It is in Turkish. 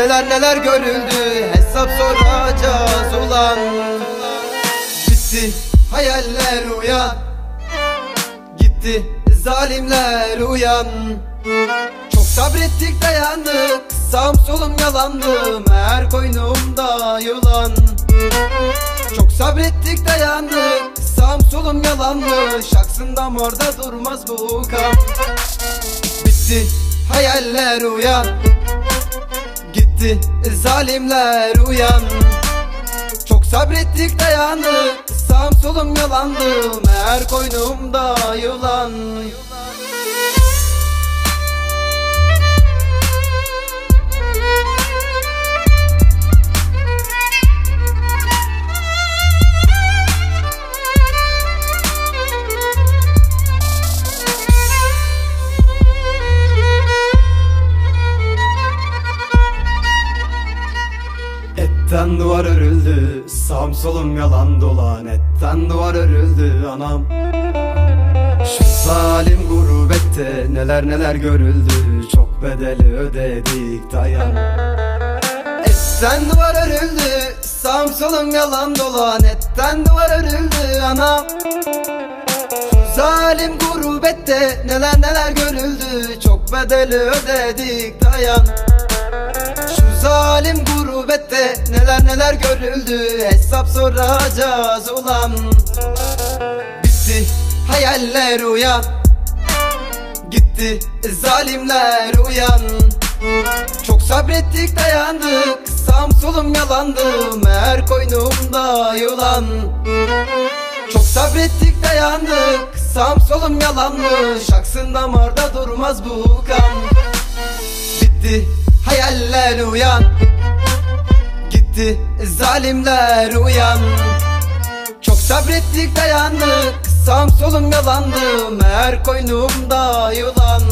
Neler neler görüldü hesap soracağız ulan. Bitti hayaller uyan. Gitti zalimler uyan. Çok sabrettik dayandık Sağım solum yalandı. Meğer koynumda yılan. Çok sabrettik dayandık Sağım solum yalanmış Aksında morda durmaz bu kan. Bitti hayaller uyan Gitti zalimler uyan. Çok sabrettik dayandık Sağım solum yalandı. Meğer koynumda yılan Etten duvar örüldü Sağım solum yalan dolan Etten duvar örüldü anam. Şu zalim gurbette Neler neler görüldü. Çok bedeli ödedik dayan. Etten duvar örüldü Sağım solum yalan dolan Etten duvar örüldü anam. Zalim gurbette neler neler görüldü. Çok bedeli ödedik dayan. Şu zalim gurbette neler neler görüldü Hesap soracağız ulan. Bitti hayaller uyan Gitti zalimler uyan. Çok sabrettik dayandık Sağım solum yalandı Meğer koynumda yılan. Çok sabrettik dayandık Sağım solum yalanmış Aksın damarda durmaz bu kan. Bitti hayaller uyan Gitti zalimler uyan. Çok sabrettik dayandık Sağım solum yalandı Meğer koynumda yılan